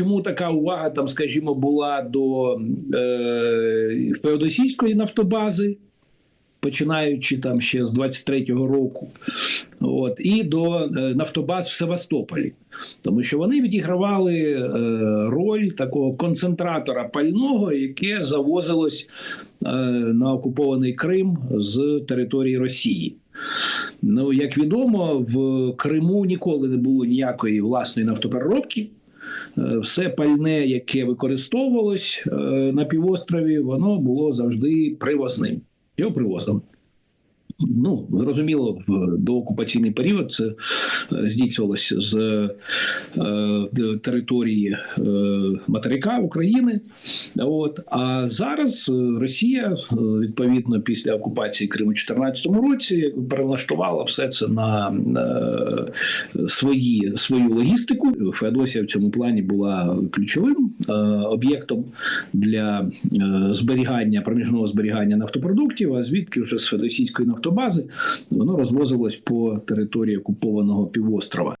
чому така увага там, скажімо, була до е, феодосійської нафтобази, починаючи там ще з 23-го року, от, і до е, нафтобаз в Севастополі. Тому що вони відігравали е, роль такого концентратора пального, яке завозилось е, на окупований Крим з території Росії. Ну, як відомо, в Криму ніколи не було ніякої власної нафтопереробки. Е, Все пальне, яке використовувалось е, на півострові, воно було завжди привозним. Його привозили. Ну, зрозуміло, в доокупаційний період це е, здійснювалося з е, території е, материка України. От. А зараз е, Росія, е, відповідно, після окупації Криму 2014 році перелаштувала все це на е, свої, свою логістику. Феодосія в цьому плані була ключовим е, об'єктом для е, зберігання проміжного зберігання нафтопродуктів, а звідки вже з федосійської нафтобази воно розвозилось по території окупованого півострова.